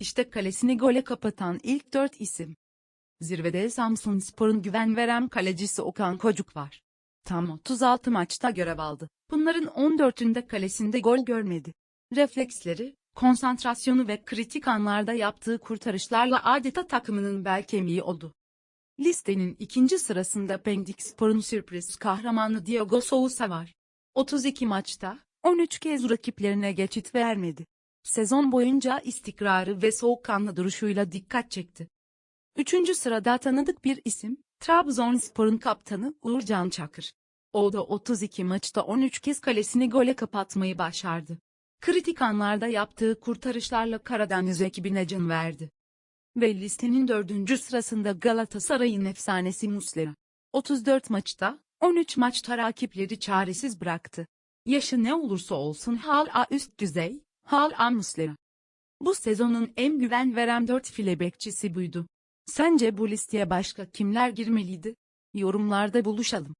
İşte kalesini gole kapatan ilk dört isim. Zirvede Samsun Spor'un güven veren kalecisi Okan Kocuk var. Tam 36 maçta görev aldı. Bunların 14'ünde kalesinde gol görmedi. Refleksleri, konsantrasyonu ve kritik anlarda yaptığı kurtarışlarla adeta takımının bel kemiği oldu. Listenin ikinci sırasında Pendik Spor'un sürpriz kahramanı Diogo Sousa var. 32 maçta, 13 kez rakiplerine geçit vermedi. Sezon boyunca istikrarı ve soğukkanlı duruşuyla dikkat çekti. Üçüncü sırada tanıdık bir isim, Trabzonspor'un kaptanı Uğurcan Çakır. O da 32 maçta 13 kez kalesini gole kapatmayı başardı. Kritik anlarda yaptığı kurtarışlarla Karadeniz ekibine can verdi. Ve listenin dördüncü sırasında Galatasaray'ın efsanesi Muslera. 34 maçta, 13 maçta rakipleri çaresiz bıraktı. Yaşı ne olursa olsun hala üst düzey, hala Muslera. Bu sezonun en güven veren 4 file bekçisi buydu. Sence bu listeye başka kimler girmeliydi? Yorumlarda buluşalım.